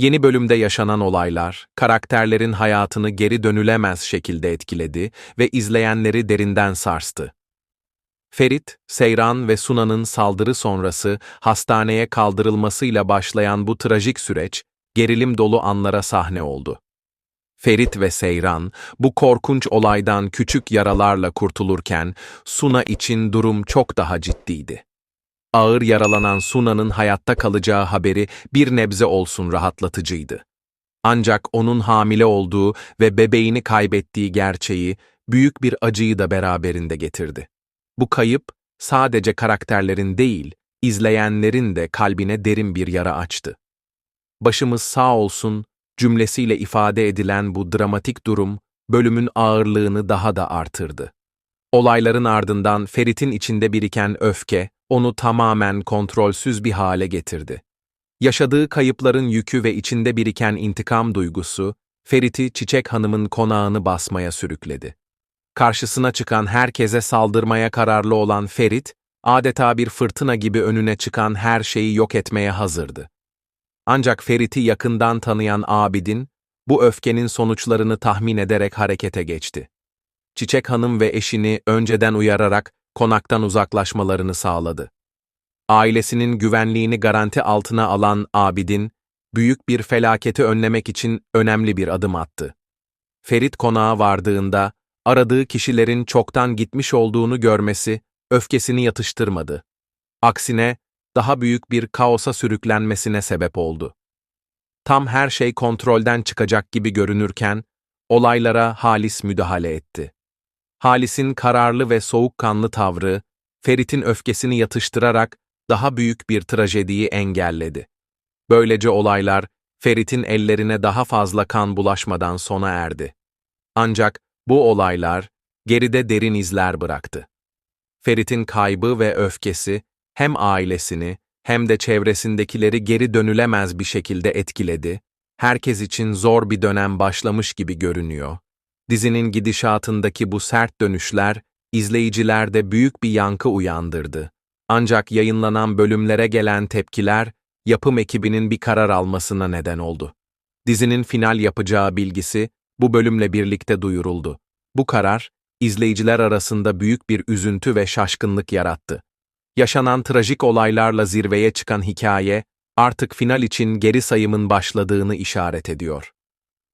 Yeni bölümde yaşanan olaylar, karakterlerin hayatını geri dönülemez şekilde etkiledi ve izleyenleri derinden sarstı. Ferit, Seyran ve Suna'nın saldırı sonrası hastaneye kaldırılmasıyla başlayan bu trajik süreç, gerilim dolu anlara sahne oldu. Ferit ve Seyran, bu korkunç olaydan küçük yaralarla kurtulurken, Suna için durum çok daha ciddiydi. Ağır yaralanan Suna'nın hayatta kalacağı haberi bir nebze olsun rahatlatıcıydı. Ancak onun hamile olduğu ve bebeğini kaybettiği gerçeği büyük bir acıyı da beraberinde getirdi. Bu kayıp sadece karakterlerin değil, izleyenlerin de kalbine derin bir yara açtı. Başımız sağ olsun cümlesiyle ifade edilen bu dramatik durum bölümün ağırlığını daha da artırdı. Olayların ardından Ferit'in içinde biriken öfke onu tamamen kontrolsüz bir hale getirdi. Yaşadığı kayıpların yükü ve içinde biriken intikam duygusu Ferit'i Çiçek Hanım'ın konağını basmaya sürükledi. Karşısına çıkan herkese saldırmaya kararlı olan Ferit, adeta bir fırtına gibi önüne çıkan her şeyi yok etmeye hazırdı. Ancak Ferit'i yakından tanıyan Abidin, bu öfkenin sonuçlarını tahmin ederek harekete geçti. Çiçek Hanım ve eşini önceden uyararak konaktan uzaklaşmalarını sağladı. Ailesinin güvenliğini garanti altına alan Abidin, büyük bir felaketi önlemek için önemli bir adım attı. Ferit konağa vardığında, aradığı kişilerin çoktan gitmiş olduğunu görmesi, öfkesini yatıştırmadı. Aksine, daha büyük bir kaosa sürüklenmesine sebep oldu. Tam her şey kontrolden çıkacak gibi görünürken, olaylara Halis müdahale etti. Halis'in kararlı ve soğukkanlı tavrı, Ferit'in öfkesini yatıştırarak daha büyük bir trajediyi engelledi. Böylece olaylar, Ferit'in ellerine daha fazla kan bulaşmadan sona erdi. Ancak bu olaylar, geride derin izler bıraktı. Ferit'in kaybı ve öfkesi, hem ailesini hem de çevresindekileri geri dönülemez bir şekilde etkiledi, herkes için zor bir dönem başlamış gibi görünüyor. Dizinin gidişatındaki bu sert dönüşler, izleyicilerde büyük bir yankı uyandırdı. Ancak yayınlanan bölümlere gelen tepkiler, yapım ekibinin bir karar almasına neden oldu. Dizinin final yapacağı bilgisi, bu bölümle birlikte duyuruldu. Bu karar, izleyiciler arasında büyük bir üzüntü ve şaşkınlık yarattı. Yaşanan trajik olaylarla zirveye çıkan hikaye, artık final için geri sayımın başladığını işaret ediyor.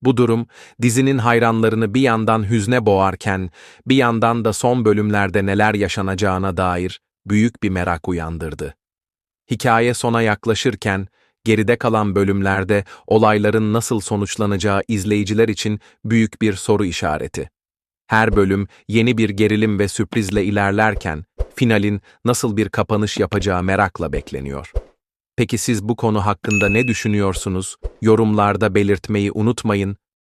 Bu durum, dizinin hayranlarını bir yandan hüzne boğarken, bir yandan da son bölümlerde neler yaşanacağına dair büyük bir merak uyandırdı. Hikaye sona yaklaşırken, geride kalan bölümlerde olayların nasıl sonuçlanacağı izleyiciler için büyük bir soru işareti. Her bölüm yeni bir gerilim ve sürprizle ilerlerken, finalin nasıl bir kapanış yapacağı merakla bekleniyor. Peki siz bu konu hakkında ne düşünüyorsunuz? Yorumlarda belirtmeyi unutmayın